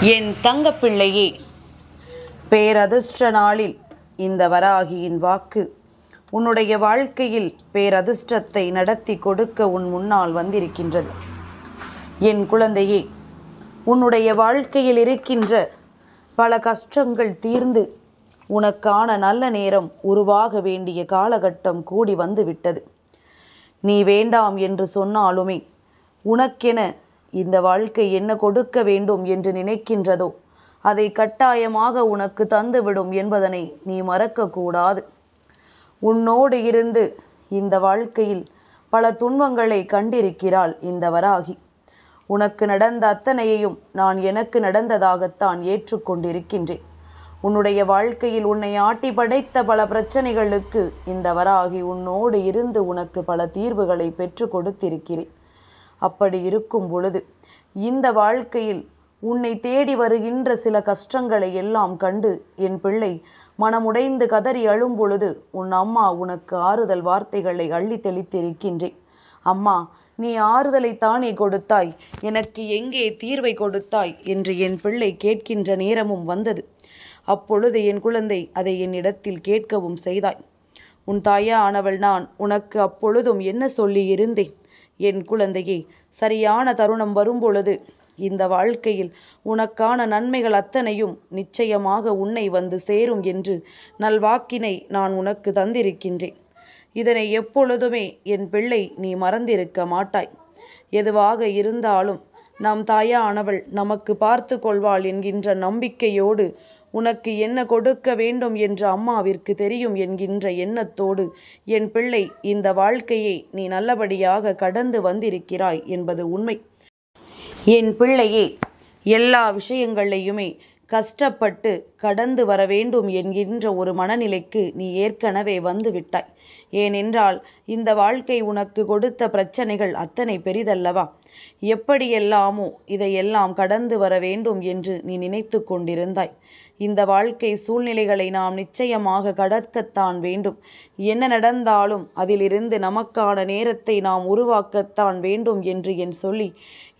என் தங்கப்பிள்ளையே பேரதிர்ஷ்ட நாளில் இந்த வராகியின் வாக்கு. உன்னுடைய வாழ்க்கையில் பேரதிர்ஷ்டத்தை நடத்தி கொடுக்க உன் முன்னால் வந்திருக்கின்றது. என் குழந்தையே உன்னுடைய வாழ்க்கையில் இருக்கின்ற பல கஷ்டங்கள் தீர்ந்து உனக்கான நல்ல நேரம் உருவாக வேண்டிய காலகட்டம் கூடி வந்துவிட்டது. நீ வேண்டாம் என்று சொன்னாலுமே உனக்கென இந்த வாழ்க்கை என்ன கொடுக்க வேண்டும் என்று நினைக்கின்றதோ அதை கட்டாயமாக உனக்கு தந்துவிடும் என்பதனை நீ மறக்கக்கூடாது. உன்னோடு இருந்து இந்த வாழ்க்கையில் பல துன்பங்களை கண்டிருக்கிறாள் இந்த வராகி. உனக்கு நடந்த அத்தனையையும் நான் எனக்கு நடந்ததாகத்தான் ஏற்றுக்கொண்டிருக்கின்றேன். உன்னுடைய வாழ்க்கையில் உன்னை ஆட்டி படைத்த பல பிரச்சனைகளுக்கு இந்த வராகி உன்னோடு இருந்து உனக்கு பல தீர்வுகளை பெற்று கொடுத்திருக்கிறேன். அப்படி இருக்கும் பொழுது இந்த வாழ்க்கையில் உன்னை தேடி வருகின்ற சில கஷ்டங்களை எல்லாம் கண்டு என் பிள்ளை மனமுடைந்து கதறி அழும் பொழுது உன் அம்மா உனக்கு ஆறுதல் வார்த்தைகளை அள்ளி தெளித்திருக்கின்றேன் அம்மா நீ ஆறுதலை தானே கொடுத்தாய்? எனக்கு எங்கே தீர்வை கொடுத்தாய்? என்று என் பிள்ளை கேட்கின்ற நேரமும் வந்தது. அப்பொழுது என் குழந்தை அதை என்னிடத்தில் கேட்கவும் செய்தாய். உன் தாயா ஆனவள் நான் உனக்கு அப்பொழுதும் என்ன சொல்லி இருந்தேன்? என் குழந்தையே சரியான தருணம் வரும்பொழுது இந்த வாழ்க்கையில் உனக்கான நன்மைகள் அத்தனையும் நிச்சயமாக உன்னை வந்து சேரும் என்று நல்வாக்கினை நான் உனக்கு தந்திருக்கின்றேன். இதனை எப்பொழுதுமே என் பிள்ளை நீ மறந்திருக்க மாட்டாய். எதுவாக இருந்தாலும் நம் தாயானவள் நமக்கு பார்த்து கொள்வாள் என்கின்ற நம்பிக்கையோடு உனக்கு என்ன கொடுக்க வேண்டும் என்று அம்மாவிற்கு தெரியும் என்கின்ற எண்ணத்தோடு என் பிள்ளை இந்த வாழ்க்கையை நீ நல்லபடியாக கடந்து வந்திருக்கிறாய் என்பது உண்மை. என் பிள்ளையே எல்லா விஷயங்களையுமே கஷ்டப்பட்டு கடந்து வர வேண்டும் என்கின்ற ஒரு மனநிலைக்கு நீ ஏற்கனவே வந்து விட்டாய். ஏனென்றால் இந்த வாழ்க்கை உனக்கு கொடுத்த பிரச்சனைகள் அத்தனை பெரிதல்லவா? எப்படியெல்லாமோ இதையெல்லாம் கடந்து வர வேண்டும் என்று நீ நினைத்து கொண்டிருந்தாய். இந்த வாழ்க்கை சூழ்நிலைகளை நாம் நிச்சயமாக கடக்கத்தான் வேண்டும். என்ன நடந்தாலும் அதிலிருந்து நமக்கான நேரத்தை நாம் உருவாக்கத்தான் வேண்டும் என்று என் சொல்லி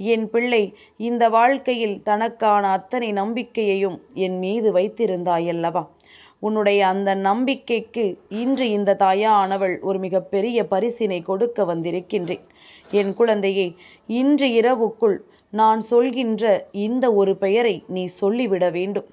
என் பிள்ளை இந்த வாழ்க்கையில் தனக்கான அத்தனை நம்பிக்கையையும் என் மீது வைத்திருந்தாயல்லவா? உன்னுடைய அந்த நம்பிக்கைக்கு இன்று இந்த தாயானவள் ஒரு மிகப்பெரிய பரிசினை கொடுக்க வந்திருக்கின்றேன். என் குழந்தையே இன்று இரவுக்குள் நான் சொல்கின்ற இந்த ஒரு பெயரை நீ சொல்லிவிட வேண்டும்.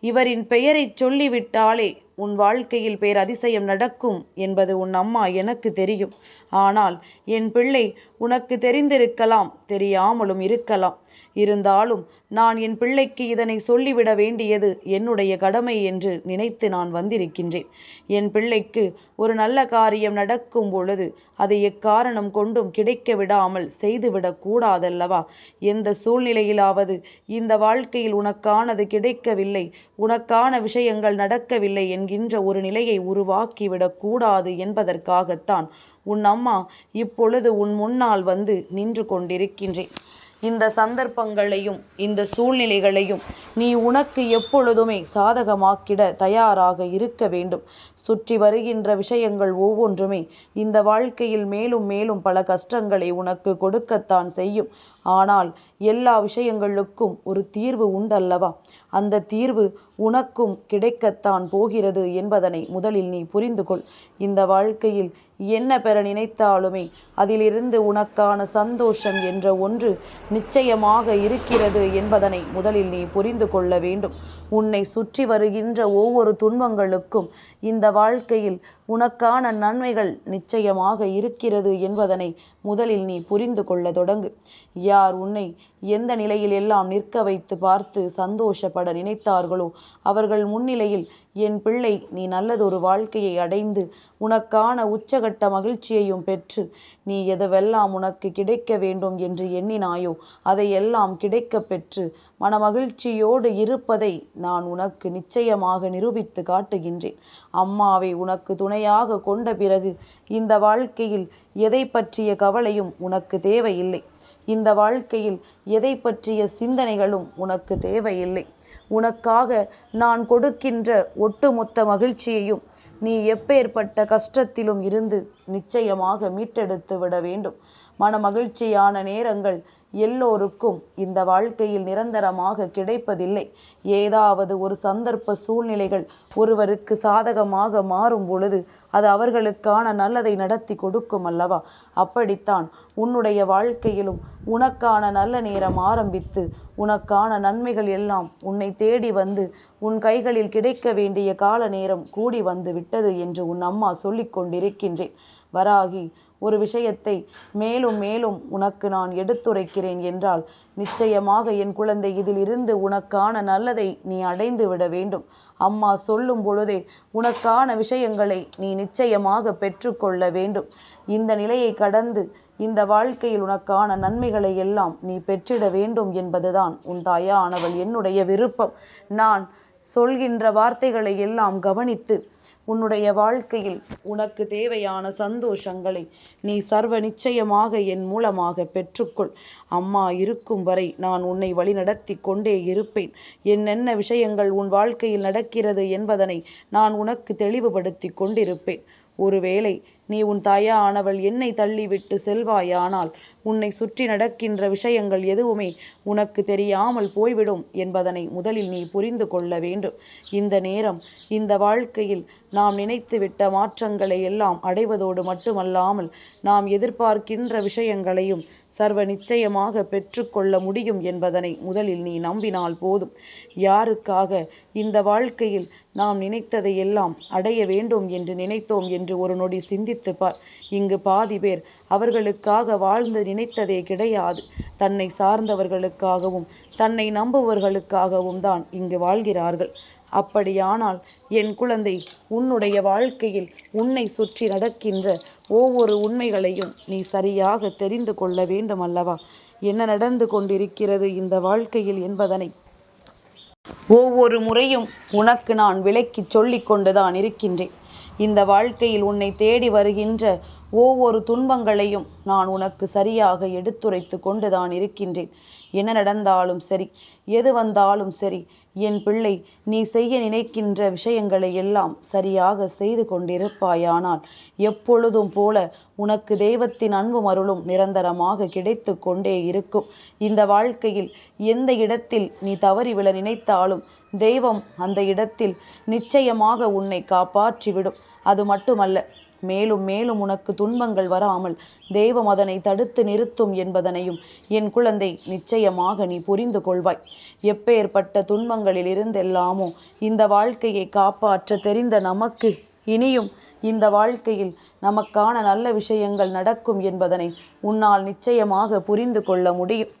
இவரின் பெயரை சொல்லிவிட்டாலே உன் வாழ்க்கையில் பேரதிசயம் நடக்கும் என்பது உன் அம்மா எனக்கு தெரியும். ஆனால் என் பிள்ளை உனக்கு தெரிந்திருக்கலாம் தெரியாமலும் இருக்கலாம். இருந்தாலும் நான் என் பிள்ளைக்கு இதனை சொல்லிவிட வேண்டியது என்னுடைய கடமை என்று நினைத்து நான் வந்திருக்கின்றேன். என் பிள்ளைக்கு ஒரு நல்ல காரியம் நடக்கும் பொழுது அதை எக்காரணம் கொண்டும் கிடைக்க விடாமல் செய்துவிடக் கூடாதல்லவா? எந்த சூழ்நிலையிலாவது இந்த வாழ்க்கையில் உனக்கானது கிடைக்கவில்லை உனக்கான விஷயங்கள் நடக்கவில்லை என்கின்ற ஒரு நிலையை உருவாக்கிவிடக் கூடாது என்பதற்காகத்தான் உன் அம்மா இப்பொழுது உன் முன்னால் வந்து நின்று கொண்டிருக்கின்றேன். இந்த சந்தர்ப்பங்களையும் இந்த சூழ்நிலைகளையும் நீ உனக்கு எப்பொழுதுமே சாதகமாக்கிட தயாராக இருக்க வேண்டும். சுற்றி வருகின்ற விஷயங்கள் ஒவ்வொன்றுமே இந்த வாழ்க்கையில் மேலும் மேலும் பல கஷ்டங்களை உனக்கு கொடுக்கத்தான் செய்யும். ஆனால் எல்லா விஷயங்களுக்கும் ஒரு தீர்வு உண்டல்லவா? அந்த தீர்வு உனக்கும் கிடைக்கத்தான் போகிறது என்பதனை முதலில் நீ புரிந்து கொள் இந்த வாழ்க்கையில் என்ன பெற நினைத்தாலுமே அதிலிருந்து உனக்கான சந்தோஷம் என்ற ஒன்று நிச்சயமாக இருக்கிறது என்பதனை முதலில் நீ புரிந்து கொள்ள வேண்டும். உன்னை சுற்றி வருகின்ற ஒவ்வொரு துன்பங்களுக்கும் இந்த வாழ்க்கையில் உனக்கான நன்மைகள் நிச்சயமாக இருக்கிறது என்பதனை முதலில் நீ புரிந்து கொள்ள தொடங்கு. யார் உன்னை எந்த நிலையில் எல்லாம் நிற்க வைத்து பார்த்து சந்தோஷப்பட நினைத்தார்களோ அவர்கள் முன்னிலையில் என் பிள்ளை நீ நல்லதொரு வாழ்க்கையை அடைந்து உனக்கான உச்சகட்ட மகிழ்ச்சியையும் பெற்று நீ எதவெல்லாம் உனக்கு கிடைக்க வேண்டும் என்று எண்ணினாயோ அதையெல்லாம் கிடைக்க பெற்று மனமகிழ்ச்சியோடு இருப்பதை நான் உனக்கு நிச்சயமாக நிரூபித்து காட்டுகின்றேன். அம்மாவை உனக்கு துணையாக கொண்ட பிறகு இந்த வாழ்க்கையில் எதை பற்றிய கவலையும் உனக்கு தேவையில்லை. இந்த வாழ்க்கையில் எதை பற்றிய சிந்தனைகளும் உனக்கு தேவையில்லை. உனக்காக நான் கொடுக்கின்ற ஒட்டுமொத்த மகிழ்ச்சியையும் நீ எப்பேற்பட்ட கஷ்டத்திலும் இருந்து நிச்சயமாக மீட்டெடுத்து விட வேண்டும். மன மகிழ்ச்சியான நேரங்கள் எல்லோருக்கும் இந்த வாழ்க்கையில் நிரந்தரமாக கிடைப்பதில்லை. ஏதாவது ஒரு சந்தர்ப்ப சூழ்நிலைகள் ஒருவருக்கு சாதகமாக மாறும் பொழுது அது அவர்களுக்கான நல்லதை நடத்தி கொடுக்கும் அல்லவா? அப்படித்தான் உன்னுடைய வாழ்க்கையிலும் உனக்கான நல்ல நேரம் ஆரம்பித்து உனக்கான நன்மைகள் எல்லாம் உன்னை தேடி வந்து உன் கைகளில் கிடைக்க வேண்டிய கால நேரம் கூடி வந்து விட்டது என்று உன் அம்மா சொல்லிக் கொண்டிருக்கின்றேன். வராகி ஒரு விஷயத்தை மேலும் மேலும் உனக்கு நான் எடுத்துரைக்கிறேன் என்றால் நிச்சயமாக என் குழந்தை இதில் இருந்து உனக்கான நல்லதை நீ அடைந்து விட வேண்டும். அம்மா சொல்லும் பொழுதே உனக்கான விஷயங்களை நீ நிச்சயமாக பெற்றுக்கொள்ள வேண்டும். இந்த நிலையை கடந்து இந்த வாழ்க்கையில் உனக்கான நன்மைகளை எல்லாம் நீ பெற்றிட வேண்டும் என்பதுதான் உன் தாயானவள் என்னுடைய விருப்பம். நான் சொல்கின்ற வார்த்தைகளை எல்லாம் கவனித்து உன்னுடைய வாழ்க்கையில் உனக்கு தேவையான சந்தோஷங்களை நீ சர்வ நிச்சயமாக என் மூலமாக பெற்றுக்கொள். அம்மா இருக்கும் வரை நான் உன்னை வழிநடத்தி கொண்டே இருப்பேன். என்னென்ன விஷயங்கள் உன் வாழ்க்கையில் நடக்கிறது என்பதனை நான் உனக்கு தெளிவுபடுத்தி கொண்டிருப்பேன். ஒருவேளை நீ உன் தாயானவள் என்னை தள்ளிவிட்டு செல்வாயானால் உன்னை சுற்றி நடக்கின்ற விஷயங்கள் எதுவுமே உனக்கு தெரியாமல் போய்விடும் என்பதனை முதலில் நீ புரிந்து கொள்ள வேண்டும். இந்த நேரம் இந்த வாழ்க்கையில் நாம் நினைத்துவிட்ட மாற்றங்களை எல்லாம் அடைவதோடு மட்டுமல்லாமல் நாம் எதிர்பார்க்கின்ற விஷயங்களையும் சர்வ நிச்சயமாக பெற்றுக்கொள்ள முடியும் என்பதனை முதலில் நீ நம்பினால் போதும். யாருக்காக இந்த வாழ்க்கையில் நாம் நினைத்ததை எல்லாம் அடைய வேண்டும் என்று நினைத்தோம் என்று ஒரு நொடி சிந்தித்து பார். இங்கு பாதி பேர் அவர்களுக்காக வாழ்ந்து நினைத்ததே கிடையாது. தன்னை சார்ந்தவர்களுக்காகவும் தன்னை நம்புவர்களுக்காகவும் தான் இங்கு வாழ்கிறார்கள். அப்படியானால் என் குழந்தை உன்னுடைய வாழ்க்கையில் உன்னை சுற்றி நடக்கின்ற ஒவ்வொரு உண்மைகளையும் நீ சரியாக தெரிந்து கொள்ள வேண்டும் அல்லவா என்ன நடந்து கொண்டிருக்கிறது இந்த வாழ்க்கையில் என்பதனை ஒவ்வொரு முறையும் உனக்கு நான் விளக்கி சொல்லிக் கொண்டுதான் இருக்கின்றேன். இந்த வாழ்க்கையில் உன்னை தேடி வருகின்ற ஒவ்வொரு துன்பங்களையும் நான் உனக்கு சரியாக எடுத்துரைத்து கொண்டுதான் இருக்கின்றேன். என்ன நடந்தாலும் சரி எது வந்தாலும் சரி என் பிள்ளை நீ செய்ய நினைக்கின்ற விஷயங்களை எல்லாம் சரியாக செய்து கொண்டிருப்பாயானால் எப்பொழுதும் போல உனக்கு தெய்வத்தின் அன்பும் அருளும் நிரந்தரமாக கிடைத்து கொண்டே இருக்கும். இந்த வாழ்க்கையில் எந்த இடத்தில் நீ தவறிவிட நினைத்தாலும் தெய்வம் அந்த இடத்தில் நிச்சயமாக உன்னை காப்பாற்றிவிடும். அது மட்டுமல்ல மேலும் மேலும் உனக்கு துன்பங்கள் வராமல் தெய்வம் அதனை தடுத்து நிறுத்தும் என்பதனையும் என் குழந்தை நிச்சயமாக நீ புரிந்து கொள்வாய். எப்பேற்பட்ட துன்பங்களில் இருந்தெல்லாமோ இந்த வாழ்க்கையை காப்பாற்ற தெரிந்த நமக்கு இனியும் இந்த வாழ்க்கையில் நமக்கான நல்ல விஷயங்கள் நடக்கும் என்பதனை உன்னால் நிச்சயமாக புரிந்து கொள்ள முடியும்.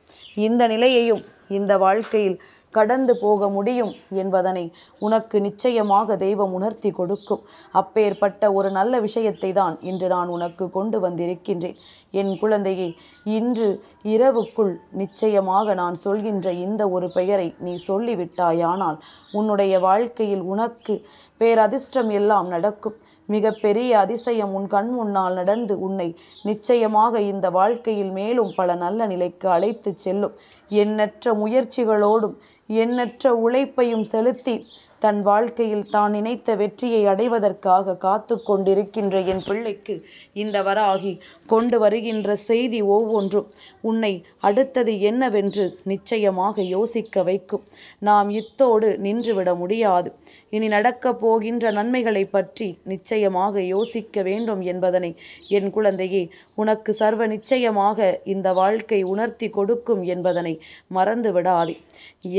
இந்த நிலையையும் இந்த வாழ்க்கையில் கடந்து போக முடியும் என்பதனை உனக்கு நிச்சயமாக தெய்வம் உணர்த்தி கொடுக்கும். அப்பேற்பட்ட ஒரு நல்ல விஷயத்தை தான் இன்று நான் உனக்கு கொண்டு வந்திருக்கின்றேன். என் குழந்தையை இன்று இரவுக்குள் நிச்சயமாக நான் சொல்கின்ற இந்த ஒரு பெயரை நீ சொல்லிவிட்டாயானால் உன்னுடைய வாழ்க்கையில் உனக்கு பேரதிர்ஷ்டம் எல்லாம் நடக்கும். மிகப்பெரிய அதிசயம் உன் கண் முன்னால் நடந்து உன்னை நிச்சயமாக இந்த வாழ்க்கையில் மேலும் பல நல்ல நிலைக்கு அழைத்து செல்லும். எண்ணற்ற முயற்சிகளோடும் எண்ணற்ற உழைப்பையும் செலுத்தி தன் வாழ்க்கையில் தான் நினைத்த வெற்றியை அடைவதற்காக காத்து கொண்டிருக்கின்ற என் பிள்ளைக்கு இந்த வராகி கொண்டு வருகின்ற செய்தி ஒவ்வொன்றும் உன்னை அடுத்தது என்னவென்று நிச்சயமாக யோசிக்க வைக்கும். நாம் இத்தோடு நின்றுவிட முடியாது. இனி நடக்கப் போகின்ற நன்மைகளை பற்றி நிச்சயமாக யோசிக்க வேண்டும் என்பதனை என் குழந்தையே உனக்கு சர்வ நிச்சயமாக இந்த வாழ்க்கை உணர்த்தி கொடுக்கும் என்பதனை மறந்து விடாதே.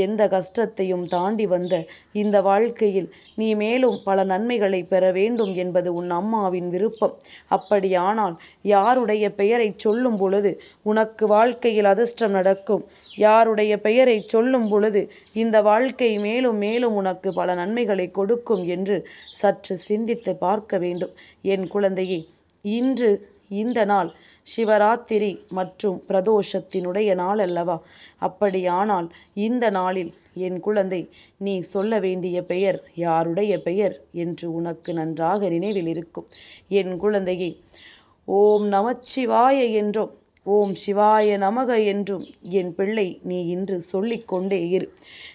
எந்த கஷ்டத்தையும் தாண்டி வந்த இந்த வாழ்க்கையில் நீ மேலும் பல நன்மைகளை பெற வேண்டும் என்பது உன் அம்மாவின் விருப்பம். அப்படியானால் யாருடைய பெயரை சொல்லும் பொழுது உனக்கு வாழ்க்கையில் அதிர்ஷ்டம் நடக்கும்? யாருடைய பெயரை சொல்லும் பொழுது இந்த வாழ்க்கை மேலும் மேலும் உனக்கு பல நன்மைகளை கொடுக்கும் என்று சற்று சிந்தித்து பார்க்க வேண்டும். என் குழந்தையே இன்று இந்த நாள் சிவராத்திரி மற்றும் பிரதோஷத்தினுடைய நாள் அல்லவா? அப்படியானால் இந்த நாளில் என் குழந்தை நீ சொல்ல வேண்டிய பெயர் யாருடைய பெயர் என்று உனக்கு நன்றாக நினைவில் இருக்கும். என் குழந்தையே ஓம் நமச்சிவாய என்றும் ஓம் சிவாய நமக என்றும் என் பிள்ளை நீ இன்று சொல்லிக்கொண்டே இரு.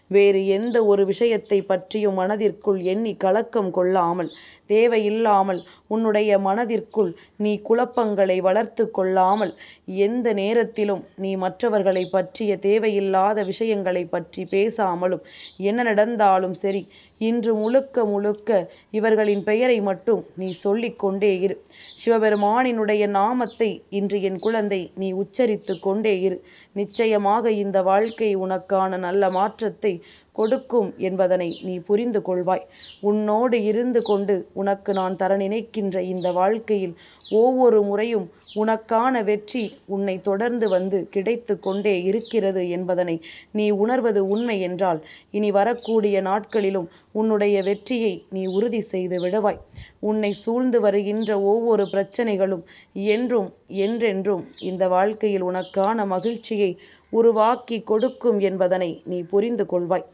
வேறு எந்த ஒரு விஷயத்தை பற்றியும் மனதிற்குள் எண்ணி கலக்கம் கொள்ளாமல் தேவையில்லாமல் உன்னுடைய மனதிற்குள் நீ குழப்பங்களை வளர்த்து கொள்ளாமல் எந்த நேரத்திலும் நீ மற்றவர்களை பற்றிய தேவையில்லாத விஷயங்களை பற்றி பேசாமலும் என்ன நடந்தாலும் சரி இன்று முழுக்க முழுக்க இவர்களின் பெயரை மட்டும் நீ சொல்லிக்கொண்டே இரு. சிவபெருமானினுடைய நாமத்தை இன்று என் குழந்தை நீ உச்சரித்து கொண்டே இரு. நிச்சயமாக இந்த வாழ்க்கை உனக்கான நல்ல மாற்றத்தை கொடுக்கும் என்பதனை நீ புரிந்து கொள்வாய். உன்னோடு இருந்து கொண்டு உனக்கு நான் தர நினைக்கின்ற இந்த வாழ்க்கையில் ஒவ்வொரு முறையும் உனக்கான வெற்றி உன்னை தொடர்ந்து வந்து கிடைத்து கொண்டே இருக்கிறது என்பதனை நீ உணர்வது உண்மை என்றால் இனி வரக்கூடிய நாட்களிலும் உன்னுடைய வெற்றியை நீ உறுதி செய்து விடுவாய். உன்னை சூழ்ந்து வருகின்ற ஒவ்வொரு பிரச்சனைகளும் என்றும் என்றென்றும் இந்த வாழ்க்கையில் உனக்கான மகிழ்ச்சியை உருவாக்கி கொடுக்கும் என்பதனை நீ புரிந்து கொள்வாய்.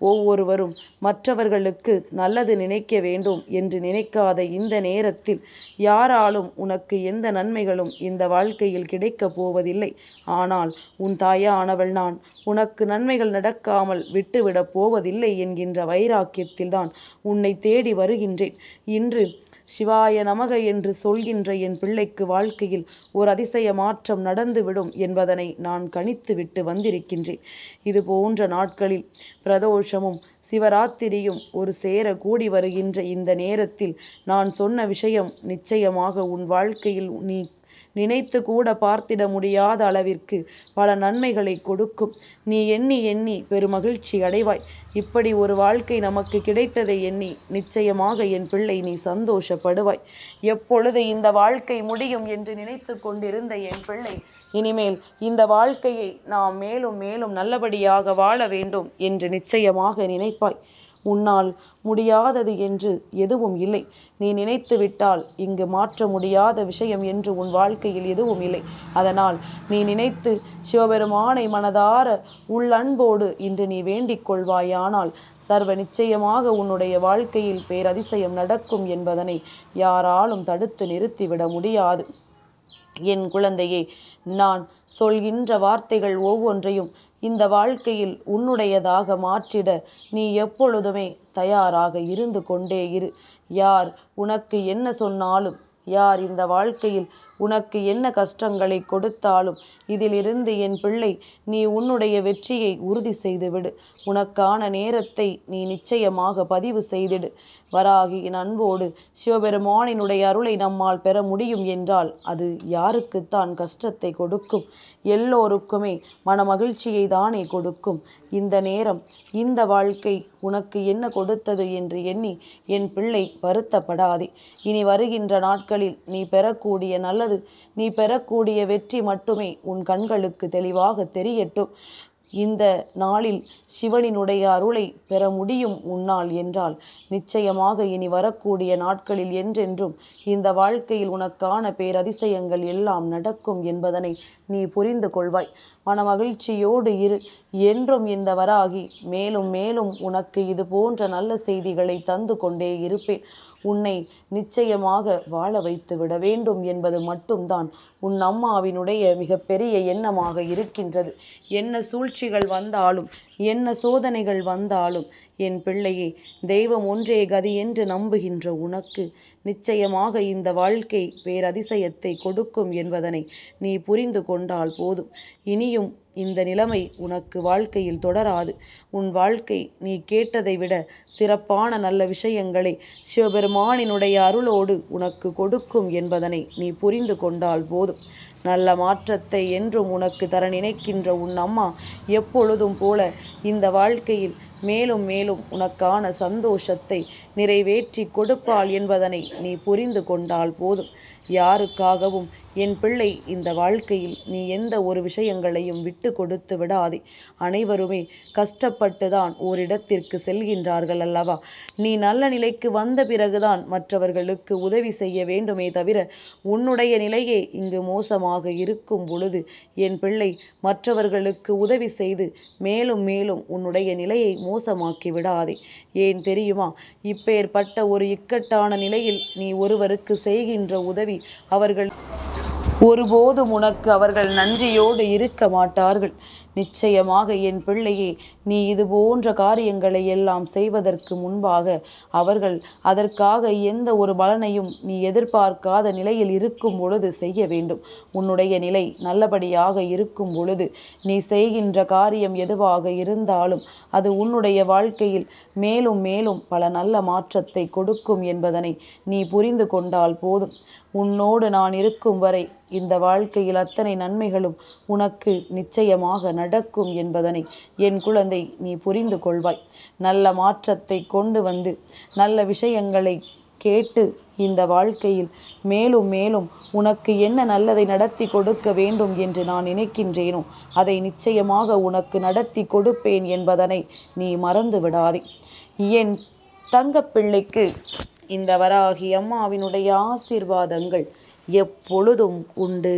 ஒவ்வொருவரும் மற்றவர்களுக்கு நல்லது நினைக்க வேண்டும் என்று நினைக்காத இந்த நேரத்தில் யாராலும் உனக்கு எந்த நன்மைகளும் இந்த வாழ்க்கையில் கிடைக்கப் போவதில்லை. ஆனால் உன் தாயானவள் நான் உனக்கு நன்மைகள் நடக்காமல் விட்டுவிடப் போவதில்லை என்கின்ற வைராக்கியத்தில்தான் உன்னை தேடி வருகின்றேன். இன்று சிவாய நமக என்று சொல்கின்ற என் பிள்ளைக்கு வாழ்க்கையில் ஒரு அதிசய மாற்றம் நடந்துவிடும் என்பதனை நான் கணித்து விட்டு வந்திருக்கின்றேன். இது போன்ற நாட்களில் பிரதோஷமும் சிவராத்திரியும் ஒரு சேர கூடி வருகின்ற இந்த நேரத்தில் நான் சொன்ன விஷயம் நிச்சயமாக உன் வாழ்க்கையில் நீ நினைத்து கூட பார்த்திட முடியாத அளவிற்கு பல நன்மைகளை கொடுக்கும். நீ எண்ணி எண்ணி பெருமகிழ்ச்சி அடைவாய். இப்படி ஒரு வாழ்க்கை நமக்கு கிடைத்ததை எண்ணி நிச்சயமாக என் பிள்ளை நீ சந்தோஷப்படுவாய். எப்பொழுது இந்த வாழ்க்கை முடியும் என்று நினைத்து கொண்டிருந்த என் பிள்ளை இனிமேல் இந்த வாழ்க்கையை நாம் மேலும் மேலும் நல்லபடியாக வாழ வேண்டும் என்று நிச்சயமாக நினைப்பாய். உன்னால் முடியாதது என்று எதுவும் இல்லை. நீ நினைத்து விட்டால் இங்கு மாற்ற முடியாத விஷயம் என்று உன் வாழ்க்கையில் எதுவும் இல்லை. அதனால் நீ நினைத்து சிவபெருமானை மனதார உள்ளன்போடு இன்று நீ வேண்டிக் கொள்வாயானால் சர்வ நிச்சயமாக உன்னுடைய வாழ்க்கையில் பேரதிசயம் நடக்கும் என்பதனை யாராலும் தடுத்து நிறுத்திவிட முடியாது. என் குழந்தையே நான் சொல்கின்ற வார்த்தைகள் ஒவ்வொன்றையும் இந்த வாழ்க்கையில் உன்னுடையதாக மாற்றிட நீ எப்பொழுதுமே தயாராக இருந்து கொண்டே இரு. யார் உனக்கு என்ன சொன்னாலும் யார் இந்த வாழ்க்கையில் உனக்கு என்ன கஷ்டங்களை கொடுத்தாலும் இதிலிருந்து என் பிள்ளை நீ உன்னுடைய வெற்றியை உறுதி செய்துவிடு. உனக்கான நேரத்தை நீ நிச்சயமாக பதிவு செய்திடு. வராகியின் அன்போடு சிவபெருமானினுடைய அருளை நம்மால் பெற முடியும் என்றால் அது யாருக்குத்தான் கஷ்டத்தை கொடுக்கும்? எல்லோருக்குமே மனமகிழ்ச்சியை தானே கொடுக்கும்? இந்த நேரம் இந்த வாழ்க்கை உனக்கு என்ன கொடுத்தது என்று எண்ணி என் பிள்ளை வருத்தப்படாதே. இனி வருகின்ற நாட்களில் நீ பெறக்கூடிய நல்ல நல்லது நீ பெறக்கூடிய வெற்றி மட்டுமே உன் கண்களுக்கு தெளிவாக தெரியட்டும். இந்த நாளில் சிவனினுடைய அருளை பெற முடியும் உன்னால் என்றால் நிச்சயமாக இனி வரக்கூடிய நாட்களில் என்றென்றும் இந்த வாழ்க்கையில் உனக்கான பேரதிசயங்கள் எல்லாம் நடக்கும் என்பதனை நீ புரிந்து கொள்வாய். மன மகிழ்ச்சியோடு இரு. என்றும் இந்த வராகி மேலும் மேலும் உனக்கு இது போன்ற நல்ல செய்திகளை தந்து கொண்டே இருப்பேன். உன்னை நிச்சயமாக வாழ வைத்து விட வேண்டும் என்பது மட்டும்தான் உன் அம்மாவினுடைய மிகப்பெரிய எண்ணமாக இருக்கின்றது. என்ன சூழ்ச்சிகள் வந்தாலும் என்ன சோதனைகள் வந்தாலும் என் பிள்ளையே தெய்வம் ஒன்றே கதி என்று நம்புகின்ற உனக்கு நிச்சயமாக இந்த வாழ்க்கை பேரதிசயத்தை கொடுக்கும் என்பதனை நீ புரிந்து கொண்டால் போதும். இனியும் இந்த நிலைமை உனக்கு வாழ்க்கையில் தொடராது. உன் வாழ்க்கை நீ கேட்டதை விட சிறப்பான நல்ல விஷயங்களை சிவபெருமானினுடைய அருளோடு உனக்கு கொடுக்கும் என்பதனை நீ புரிந்து கொண்டால் போதும். நல்ல மாற்றத்தை என்றும் உனக்கு தர நினைக்கின்ற உன் அம்மா எப்பொழுதும் போல இந்த வாழ்க்கையில் மேலும் மேலும் உனக்கான சந்தோஷத்தை நிறைவேற்றி கொடுப்பாள் என்பதனை நீ புரிந்து கொண்டால் போதும். யாருக்காகவும் என் பிள்ளை இந்த வாழ்க்கையில் நீ எந்த ஒரு விஷயங்களையும் விட்டு கொடுத்து விடாதே. அனைவருமே கஷ்டப்பட்டு தான் ஓரிடத்திற்கு செல்கின்றார்கள் அல்லவா? நீ நல்ல நிலைக்கு வந்த பிறகுதான் மற்றவர்களுக்கு உதவி செய்ய வேண்டுமே தவிர உன்னுடைய நிலையே இங்கு மோசமாக இருக்கும் பொழுது என் பிள்ளை மற்றவர்களுக்கு உதவி செய்து மேலும் மேலும் உன்னுடைய நிலையை மோசமாக்கி விடாதே. ஏன் தெரியுமா? இப் இப்பேற்பட்ட ஒரு இக்கட்டான நிலையில் நீ ஒருவருக்கு செய்கின்ற உதவி அவர்கள் ஒருபோதும் உனக்கு அவர்கள் நன்றியோடு இருக்க மாட்டார்கள். நிச்சயமாக என் பிள்ளையே நீ இது போன்ற காரியங்களை எல்லாம் செய்வதற்கு முன்பாக அவர்கள் அதற்காக எந்த ஒரு பலனையும் நீ எதிர்பார்க்காத நிலையில் இருக்கும் பொழுது செய்ய வேண்டும். உன்னுடைய நிலை நல்லபடியாக இருக்கும் பொழுது நீ செய்கின்ற காரியம் எதுவாக இருந்தாலும் அது உன்னுடைய வாழ்க்கையில் மேலும் மேலும் பல நல்ல மாற்றத்தை கொடுக்கும் என்பதனை நீ புரிந்து கொண்டால் போதும். உன்னோடு நான் இருக்கும் வரை இந்த வாழ்க்கையில் அத்தனை நன்மைகளும் உனக்கு நிச்சயமாக நடக்கும் என்பதனை என் குழந்தை நீ புரிந்து கொள்வாய். நல்ல மாற்றத்தை கொண்டு வந்து நல்ல விஷயங்களை கேட்டு இந்த வாழ்க்கையில் மேலும் மேலும் உனக்கு என்ன நல்லதை நடத்தி கொடுக்க வேண்டும் என்று நான் நினைக்கின்றேனோ அதை நிச்சயமாக உனக்கு நடத்தி கொடுப்பேன் என்பதனை நீ மறந்து விடாதே. என் தங்கப்பிள்ளைக்கு இந்த வராகி அம்மாவினுடைய ஆசீர்வாதங்கள் எப்பொழுதும் உண்டு.